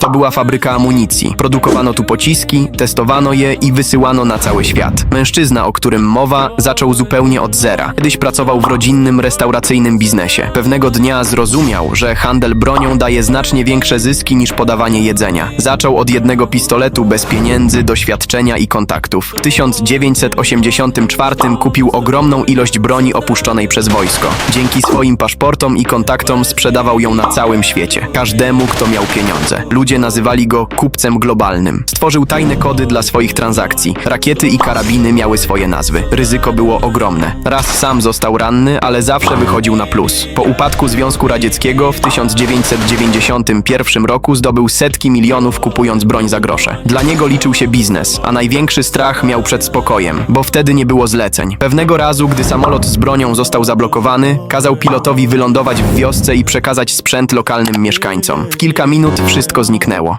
To była fabryka amunicji. Produkowano tu pociski, testowano je i wysyłano na cały świat. Mężczyzna, o którym mowa, zaczął zupełnie od zera. Kiedyś pracował w rodzinnym, restauracyjnym biznesie. Pewnego dnia zrozumiał, że handel bronią daje znacznie większe zyski niż podawanie jedzenia. Zaczął od jednego pistoletu bez pieniędzy, doświadczenia i kontaktów. W 1984 kupił ogromną ilość broni opuszczonej przez wojsko. Dzięki swoim paszportom i kontaktom sprzedawał ją na całym świecie. Każdemu, kto miał pieniądze. Ludzie nazywali go kupcem globalnym. Stworzył tajne kody dla swoich transakcji. Rakiety i karabiny miały swoje nazwy. Ryzyko było ogromne. Raz sam został ranny, ale zawsze wychodził na plus. Po upadku Związku Radzieckiego w 1991 roku zdobył setki milionów kupując broń za grosze. Dla niego liczył się biznes, a największy strach miał przed spokojem, bo wtedy nie było zleceń. Pewnego razu, gdy samolot z bronią został zablokowany, kazał pilotowi wylądować w wiosce i przekazać sprzęt lokalnym mieszkańcom. W kilka minut wszystko zniknęło.